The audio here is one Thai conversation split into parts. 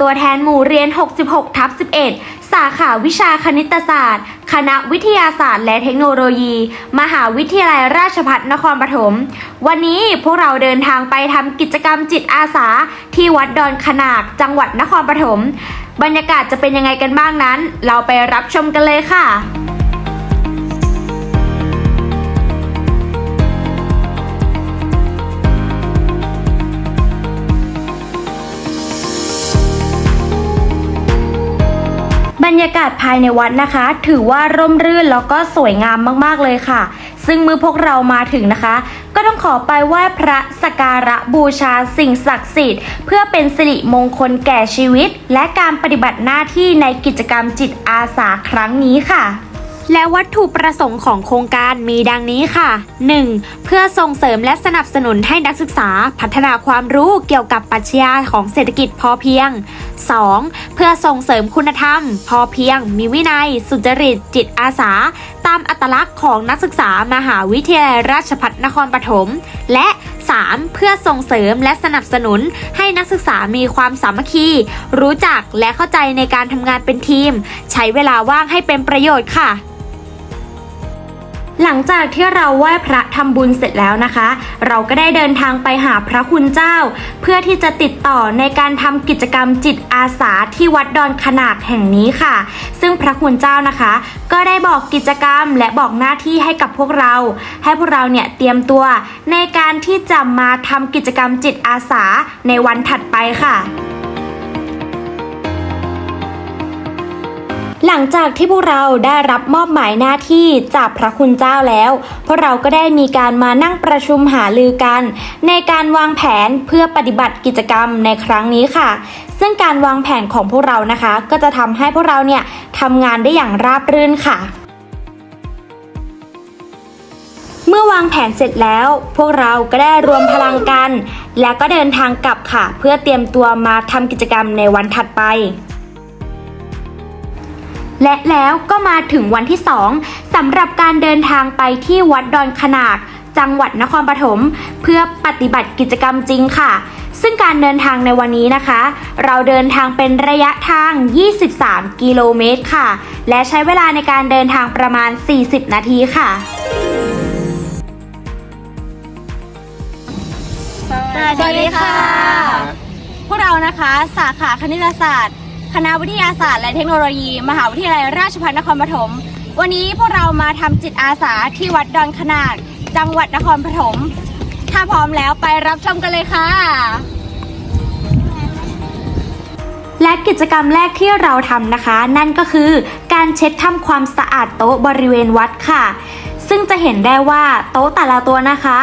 ตัวแทนหมู่เรียน 66 ทับ 11 สาขาวิชาคณิตศาสตร์ คณะวิทยาศาสตร์และเทคโนโลยี มหาวิทยาลัยราชภัฏนครปฐม วันนี้พวกเราเดินทางไปทำกิจกรรมจิตอาสา ที่วัดดอนขนาก จังหวัดนครปฐม บรรยากาศจะเป็นยังไงกันบ้างนั้น เราไปรับชมกันเลยค่ะ บรรยากาศภายในวัดนะคะ ถือว่าร่มรื่นแล้วก็สวยงามมากๆเลยค่ะ ซึ่งเมื่อพวกเรามาถึงนะคะ ก็ต้องขอไปไหว้พระสกการะบูชาสิ่งศักดิ์สิทธิ์ เพื่อเป็นสิริมงคลแก่ชีวิต และการปฏิบัติหน้าที่ในกิจกรรมจิตอาสาครั้งนี้ค่ะ และวัตถุประสงค์ของโครงการมีดังนี้ค่ะ 1. เพื่อส่งเสริมและสนับสนุนให้นักศึกษา พัฒนาความรู้เกี่ยวกับปรัชญาของเศรษฐกิจพอเพียง 2. เพื่อส่งเสริมคุณธรรม พอเพียง มีวินัย สุจริต จิตอาสา ตามอัตลักษณ์ของนักศึกษามหาวิทยาลัยราชภัฏนครปฐม และ 3. เพื่อส่งเสริมและสนับสนุนให้นักศึกษามีความสามัคคี รู้จักและเข้าใจในการทำงานเป็นทีม ใช้เวลาว่างให้เป็นประโยชน์ค่ะ หลังจากที่เราไหว้พระทำบุญเสร็จแล้วนะคะ เราก็ได้เดินทางไปหาพระคุณเจ้า เพื่อที่จะติดต่อในการทำกิจกรรมจิตอาสาที่วัดดอนขนาดแห่งนี้ค่ะ ซึ่งพระคุณเจ้านะคะ ก็ได้บอกกิจกรรมและบอกหน้าที่ให้กับพวกเรา ให้พวกเราเนี่ยเตรียมตัวในการที่จะมาทำกิจกรรมจิตอาสาในวันถัดไปค่ะ หลังจากที่พวกเราได้รับมอบหมายหน้าที่จากพระคุณเจ้าแล้ว พวกเราก็ได้มีการมานั่งประชุมหารือกัน ในการวางแผนเพื่อปฏิบัติกิจกรรมในครั้งนี้ค่ะ ซึ่งการวางแผนของพวกเรานะคะ ก็จะทำให้พวกเราเนี่ยทำงานได้อย่างราบรื่นค่ะเมื่อวางแผนเสร็จแล้ว พวกเราก็ได้รวมพลังกัน แล้วก็เดินทางกลับค่ะ เพื่อเตรียมตัวมาทำกิจกรรมในวันถัดไป และแล้วก็มาถึงวันที่2สำหรับการเดินทางไปที่วัดดอนขนาก จังหวัดนครปฐมเพื่อปฏิบัติกิจกรรมจริงค่ะ ซึ่งการเดินทางในวันนี้นะคะ เราเดินทางเป็นระยะทาง 23 กิโลเมตรค่ะ และใช้เวลาในการเดินทางประมาณ 40 นาทีค่ะ สวัสดีค่ะ พวกเรานะคะ สาขาคณิตศาสตร์ คณะวิทยาศาสตร์และเทคโนโลยี มหาวิทยาลัยราชภัฏนครปฐม วันนี้พวกเรามาทำจิตอาสาที่วัดดอนขนาด จังหวัดนครปฐม ถ้าพร้อมแล้วไปรับชมกันเลยค่ะ และกิจกรรมแรกที่เราทำนะคะ นั่นก็คือการเช็ดทำความสะอาดโต๊ะบริเวณวัดค่ะ ซึ่งจะเห็นได้ว่าโต๊ะแต่ละตัวนะคะ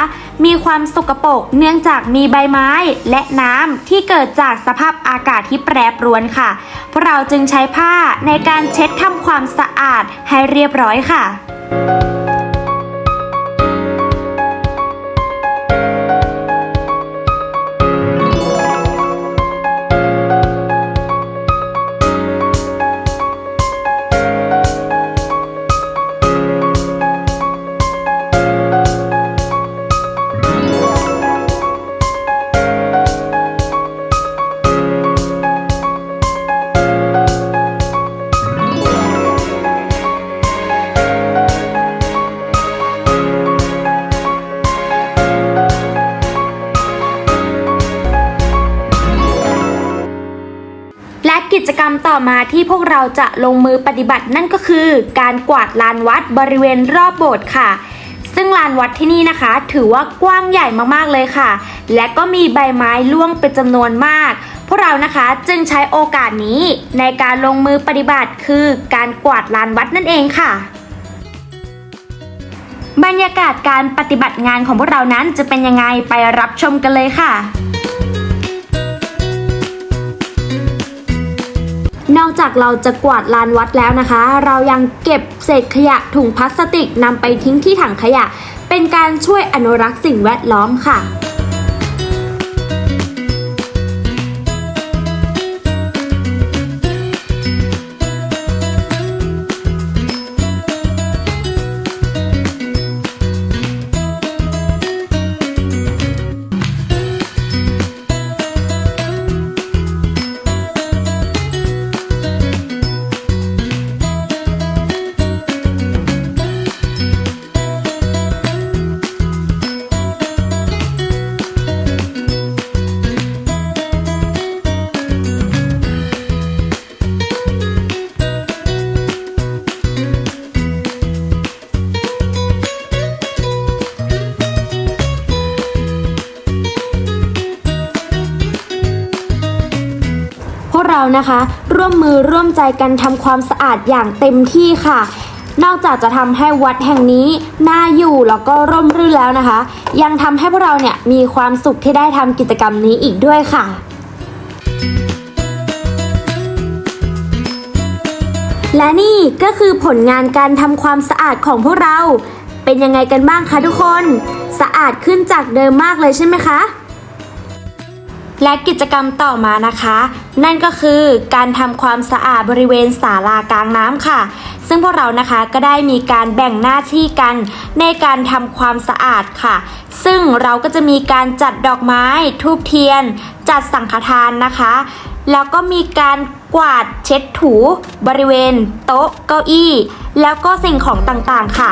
มีความสกปรกเนื่องจากมีใบไม้และน้ำที่เกิดจากสภาพอากาศที่แปรปรวนค่ะพวกเราจึงใช้ผ้าในการเช็ดทำความสะอาดให้เรียบร้อยค่ะ จกรรมต่อมาที่พวกเราจะลงมือปฏิบัตินั่นก็คือ การกวาดลานวัดบริเวณรอบโบสถ์ค่ะ ซึ่งลานวัดที่นี่นะคะ ถือว่ากว้างใหญ่มากๆเลยค่ะ และก็มีใบไม้ร่วงเป็นจำนวนมาก พวกเรานะคะจึงใช้โอกาสนี้ในการลงมือปฏิบัติคือการกวาดลานวัดนั่นเองค่ะบรรยากาศการปฏิบัติงานของพวกเรานั้นจะเป็นยังไงไปรับชมกันเลยค่ะ นอกจากเราจะกวาดลานวัดแล้วนะคะ เรายังเก็บเศษขยะถุงพลาสติกนำไปทิ้งที่ถังขยะ เป็นการช่วยอนุรักษ์สิ่งแวดล้อมค่ะ เรานะคะ ร่วมมือร่วมใจกันทำความสะอาดอย่างเต็มที่ค่ะ นอกจากจะทำให้วัดแห่งนี้น่าอยู่แล้วก็ร่มรื่นแล้วนะคะ ยังทำให้พวกเราเนี่ยมีความสุขที่ได้ทำกิจกรรมนี้อีกด้วยค่ะและนี่ก็คือผลงานการทำความสะอาดของพวกเรา เป็นยังไงกันบ้างคะทุกคน สะอาดขึ้นจากเดิมมากเลยใช่ไหมคะ และกิจกรรมต่อมานะคะ นั่นก็คือการทำความสะอาดบริเวณศาลากลางน้ำค่ะ ซึ่งพวกเรานะคะก็ได้มีการแบ่งหน้าที่กันในการทำความสะอาดค่ะ ซึ่งเราก็จะมีการจัดดอกไม้ทูบเทียน จัดสังฆทานนะคะ แล้วก็มีการกวาดเช็ดถูบริเวณ โต๊ะเก้าอี้ แล้วก็สิ่งของต่างๆค่ะ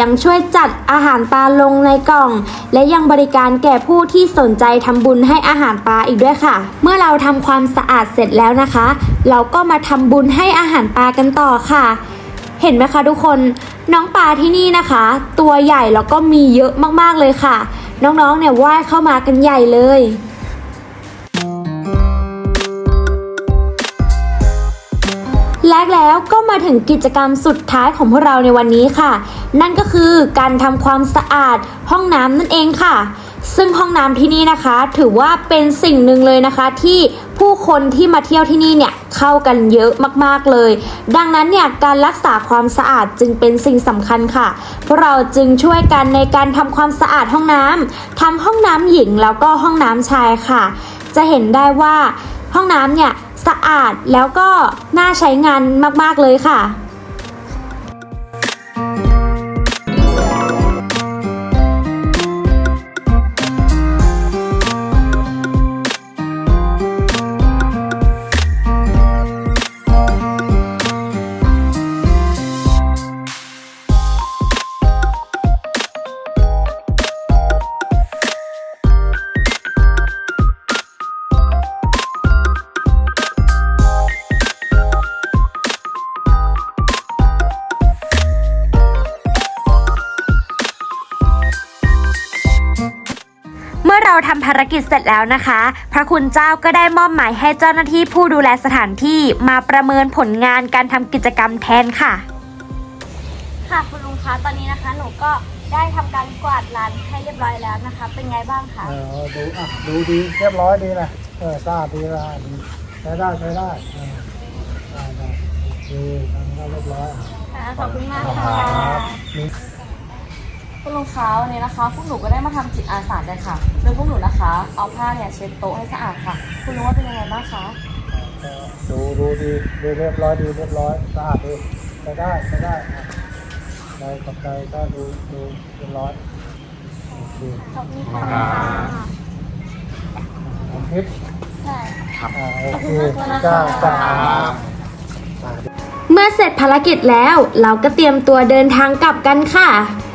ยังช่วยจัดอาหารปลาลงในกล่อง และยังบริการแก่ผู้ที่สนใจทำบุญให้อาหารปลาอีกด้วยค่ะ เมื่อเราทำความสะอาดเสร็จแล้วนะคะ เราก็มาทำบุญให้อาหารปลากันต่อค่ะ เห็นไหมคะทุกคนน้องปลาที่นี่นะคะ ตัวใหญ่แล้วก็มีเยอะมากๆเลยค่ะ น้องๆเนี่ยว่ายเข้ามากันใหญ่เลย และแล้วก็มาถึงกิจกรรมสุดท้ายของพวกเราในวันนี้ค่ะ นั่นก็คือการทำความสะอาดห้องน้ำนั่นเองค่ะ ซึ่งห้องน้ำที่นี่นะคะ ถือว่าเป็นสิ่งหนึ่งเลยนะคะ ที่ผู้คนที่มาเที่ยวที่นี่เนี่ยเข้ากันเยอะมากๆเลย ดังนั้นเนี่ยการรักษาความสะอาดจึงเป็นสิ่งสำคัญค่ะพวกเราจึงช่วยกันในการทำความสะอาดห้องน้ำทั้งห้องน้ำหญิงแล้วก็ห้องน้ำชายค่ะ จะเห็นได้ว่า ห้องน้ำเนี่ยสะอาดแล้วก็น่าใช้งานมากๆเลยค่ะาทำภารกิจเสร็จแล้วนะคะ พระคุณเจ้าก็ได้มอบหมายให้เจ้าหน้าที่ผู้ดูแลสถานที่มาประเมินผลงานการทำกิจกรรมแทนค่ะ ค่ะคุณลุงคะตอนนี้นะคะ หนูก็ได้ทำการกวาดร้านให้เรียบร้อยแล้วนะคะ เป็นไงบ้างคะเออดูอะดูดีเรียบร้อยดีนะเออสะอาดดีละดีใช้ได้ใช้ได้เออได้ได้โอเคทำได้เรียบร้อย ค่ะขอบคุณมากคค่ะรับมี คุณลุงคะวันนี้นะคะพวกหนูก็ได้มาทำจิตอาสากันค่ะ โดยพวกหนูนะคะ เอาผ้าเนี่ยเช็ดโต๊ะให้สะอาดค่ะ คุณลุงว่าเป็นยังไงบ้างคะเออดูดูดีดูเรียบร้อยดีเรียบร้อยสะอาดดีใช้ได้ใช้ได้อะในกับใจก็ดูดูเรียบร้อยโอเคขอบคุณค่ะทำคลิปใช่อ่าโอเคจ้าจ้าอ่าเมื่อเสร็จภารกิจแล้วเราก็เตรียมตัวเดินทางกลับกันค่ะค่ะ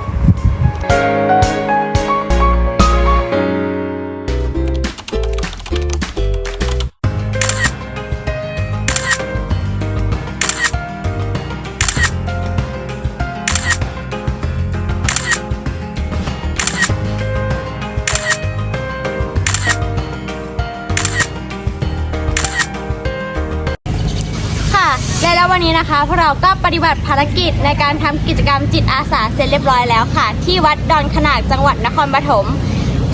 วันนี้นะคะพวกเราก็ปฏิบัติภารกิจในการทำกิจกรรมจิตอาสาเสร็จเรียบร้อยแล้วค่ะ ที่วัดดอนขนากจังหวัดนครปฐม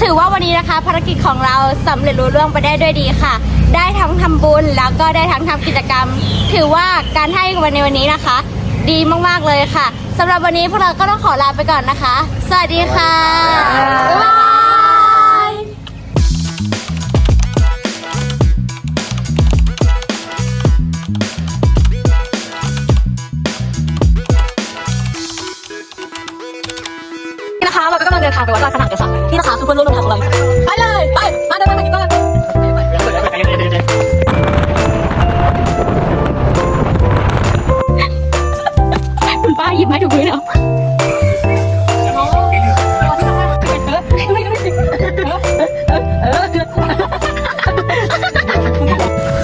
ถือว่าวันนี้นะคะ ภารกิจของเราสำเร็จรุ่ล่วงไปได้ด้วยดีค่ะ ได้ทั้งทำบุญแล้วก็ได้ทั้งทำกิจกรรม ถือว่าการให้วันในวันนี้นะคะ ดีมากๆเลยค่ะสำหรับวันนี้พวกเราก็ต้องขอลาไปก่อนนะคะ สวัสดีค่ะบ๊ายบาย เราก็กำลังเดินทางไปวัดราชขนาดกัตริย์ที่นะคะคือเพื่อนร่วมเดินทางของเรา ไปเลย ไป มาเดินไปกินก่อนคุณป้าหยิบไม้ถูกมือแล้ว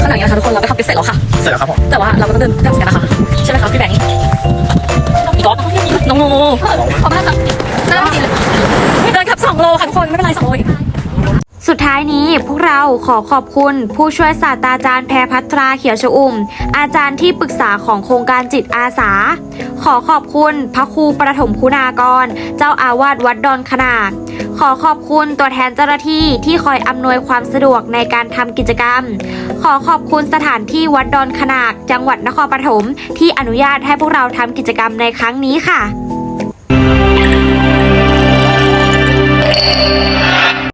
ขณะนี้นะะทุกคนเราก็ขับไปเสร็จแล้วค่ะ เสร็จแล้วครับผมแต่ว่าเราก็ต้องเดินกลับกันนะคะ ใช่ไหมคะพี่แบงค์น้องโน ไม่เป็นไรสองโลเองสุดท้ายนี้พวกเราขอขอบคุณ ผู้ช่วยศาสตราจารย์แพรพัทราเขียวชอุ่ม อาจารย์ที่ปรึกษาของโครงการจิตอาสา ขอขอบคุณพระครูประถมคุณากร เจ้าอาวาสวัดดอนขนากขอขอบคุณตัวแทนเจ้าหน้าที่ที่คอยอำนวยความสะดวกในการทำกิจกรรม ขอขอบคุณสถานที่วัดดอนขนากจังหวัดนครปฐมที่อนุญาตให้พวกเราทำกิจกรรมในครั้งนี้ค่ะ